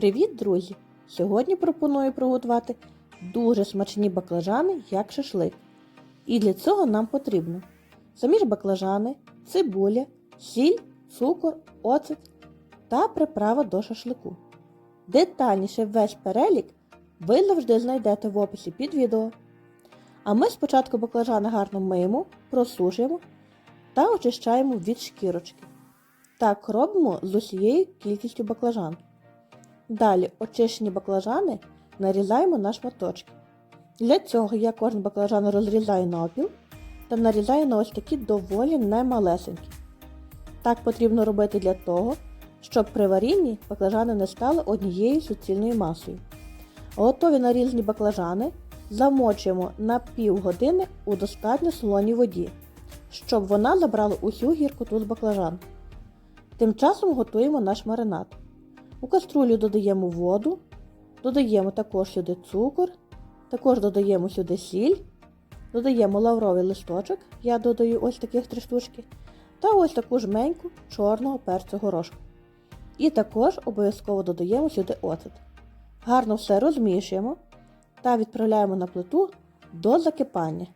Привіт, друзі! Сьогодні пропоную приготувати дуже смачні баклажани як шашлик. І для цього нам потрібно самі ж баклажани, цибуля, сіль, цукор, оцет та приправа до шашлику. Детальніше весь перелік ви завжди знайдете в описі під відео. А ми спочатку баклажани гарно миємо, просушуємо та очищаємо від шкірочки. Так робимо з усією кількістю баклажан. Далі очищені баклажани нарізаємо на шматочки. Для цього я кожен баклажан розрізаю навпіл та нарізаю на ось такі доволі немалесенькі. Так потрібно робити для того, щоб при варінні баклажани не стали однією суцільною масою. Готові нарізані баклажани замочуємо на півгодини у достатньо солоній воді, щоб вона забрала усю гіркоту з баклажан. Тим часом готуємо наш маринад. У каструлю додаємо воду, додаємо також сюди цукор, також додаємо сюди сіль, додаємо лавровий листочок, я додаю ось таких три штучки, та ось таку жменьку чорного перцю горошку. І також обов'язково додаємо сюди оцет. Гарно все розмішуємо та відправляємо на плиту до закипання,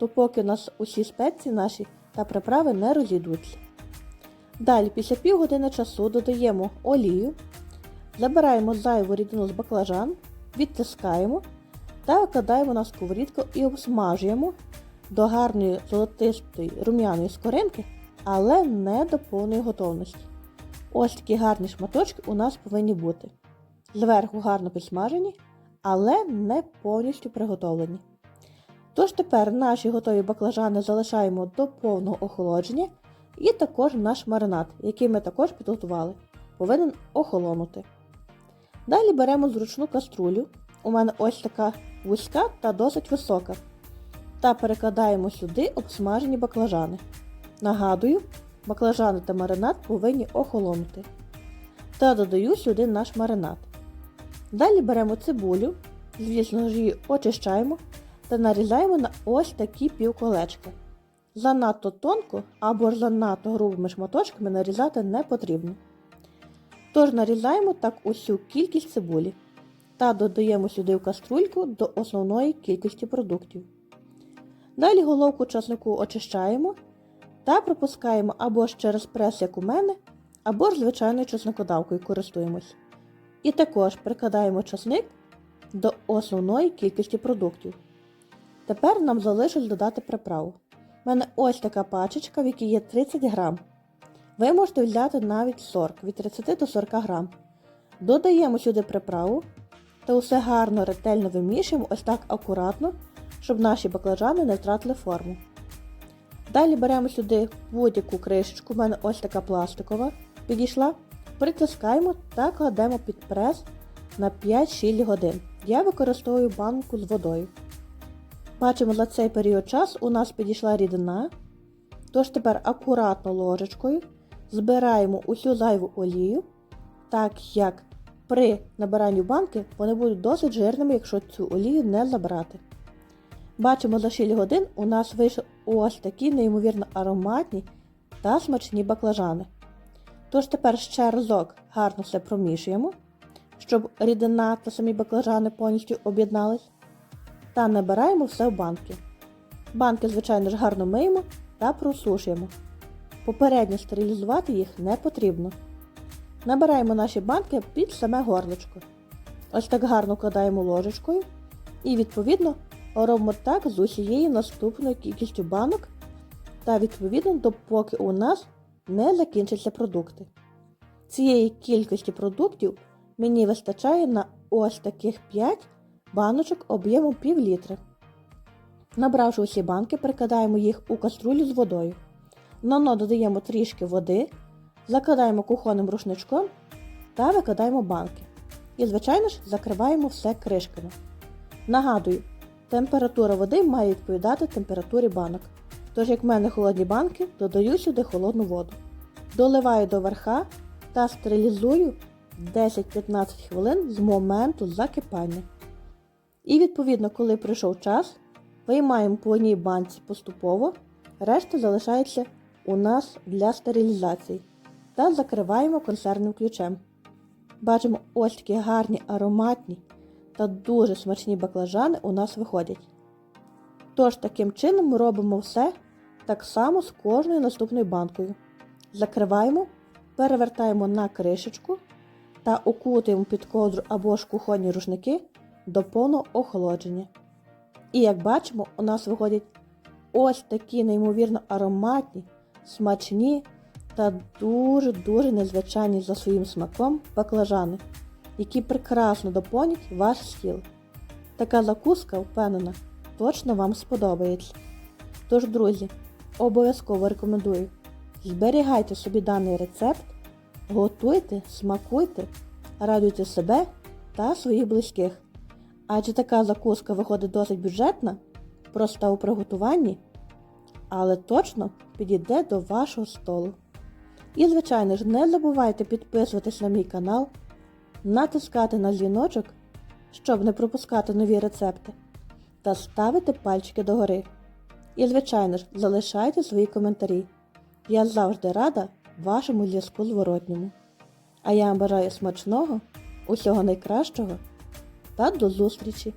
допоки у нас усі спеції наші та приправи не розійдуться. Далі, після півгодини часу додаємо олію, забираємо зайву рідину з баклажан, відтискаємо та викладаємо на сковорідку і обсмажуємо до гарної золотистої рум'яної скоринки, але не до повної готовності. Ось такі гарні шматочки у нас повинні бути. Зверху гарно підсмажені, але не повністю приготовлені. Тож тепер наші готові баклажани залишаємо до повного охолодження. І також наш маринад, який ми також підготували, повинен охолонути. Далі беремо зручну каструлю, у мене ось така вузька та досить висока. Та перекладаємо сюди обсмажені баклажани. Нагадую, баклажани та маринад повинні охолонути. Та додаю сюди наш маринад. Далі беремо цибулю, звісно ж її очищаємо та нарізаємо на ось такі півколечки. Занадто тонко або ж занадто грубими шматочками нарізати не потрібно. Тож нарізаємо так усю кількість цибулі та додаємо сюди в каструльку до основної кількості продуктів. Далі головку часнику очищаємо та пропускаємо або ж через прес, як у мене, або ж звичайною чесникодавкою користуємось. І також прикладаємо часник до основної кількості продуктів. Тепер нам залишилось додати приправу. У мене ось така пачечка, в якій є 30 грам. Ви можете взяти навіть 40, від 30 до 40 грам. Додаємо сюди приправу та усе гарно ретельно вимішуємо ось так акуратно, щоб наші баклажани не втратили форму. Далі беремо сюди будь-яку кришечку, у мене ось така пластикова підійшла. Притискаємо та кладемо під прес на 5-6 годин. Я використовую банку з водою. Бачимо, за цей період часу у нас підійшла рідина. Тож тепер акуратно ложечкою збираємо усю зайву олію, так як при набиранні банки вони будуть досить жирними, якщо цю олію не забрати. Бачимо, за 6 годин у нас вийшли ось такі неймовірно ароматні та смачні баклажани. Тож тепер ще разок гарно все промішуємо, щоб рідина та самі баклажани повністю об'єднались та набираємо все в банки. Банки, звичайно ж, гарно миємо та просушуємо. Попередньо стерилізувати їх не потрібно. Набираємо наші банки під саме горлечко. Ось так гарно кладаємо ложечкою і, відповідно, робимо так з усією наступною кількістю банок та, відповідно, допоки у нас не закінчаться продукти. Цієї кількості продуктів мені вистачає на ось таких 5 баночок об'ємом пів літри. Набравши усі банки, прикладаємо їх у каструлю з водою. На дно додаємо трішки води, закладаємо кухонним рушничком та викладаємо банки. І, звичайно ж, закриваємо все кришками. Нагадую, температура води має відповідати температурі банок. Тож, як в мене холодні банки, додаю сюди холодну воду. Доливаю до верха та стерилізую 10-15 хвилин з моменту закипання. І відповідно, коли прийшов час, виймаємо по одній банці поступово, решта залишається у нас для стерилізації та закриваємо консервним ключем. бачимо, ось такі гарні, ароматні та дуже смачні баклажани у нас виходять. Тож таким чином ми робимо все так само з кожною наступною банкою. Закриваємо, перевертаємо на кришечку та окутуємо під ковдру або ж кухонні рушники до повного охолодження. І як бачимо, у нас виходять ось такі неймовірно ароматні, смачні та дуже-дуже незвичайні за своїм смаком баклажани, які прекрасно доповнять ваш стіл. Така закуска, впевнена, точно вам сподобається. Тож, друзі, обов'язково рекомендую. Зберігайте собі даний рецепт, готуйте, смакуйте, радуйте себе та своїх близьких. Адже така закуска виходить досить бюджетна, проста у приготуванні, але точно підійде до вашого столу. І, звичайно ж, не забувайте підписуватись на мій канал, натискати на дзвіночок, щоб не пропускати нові рецепти, та ставити пальчики догори. І, звичайно ж, залишайте свої коментарі. Я завжди рада вашому зв'язку зворотньому. А я вам бажаю смачного, усього найкращого та до зустрічі!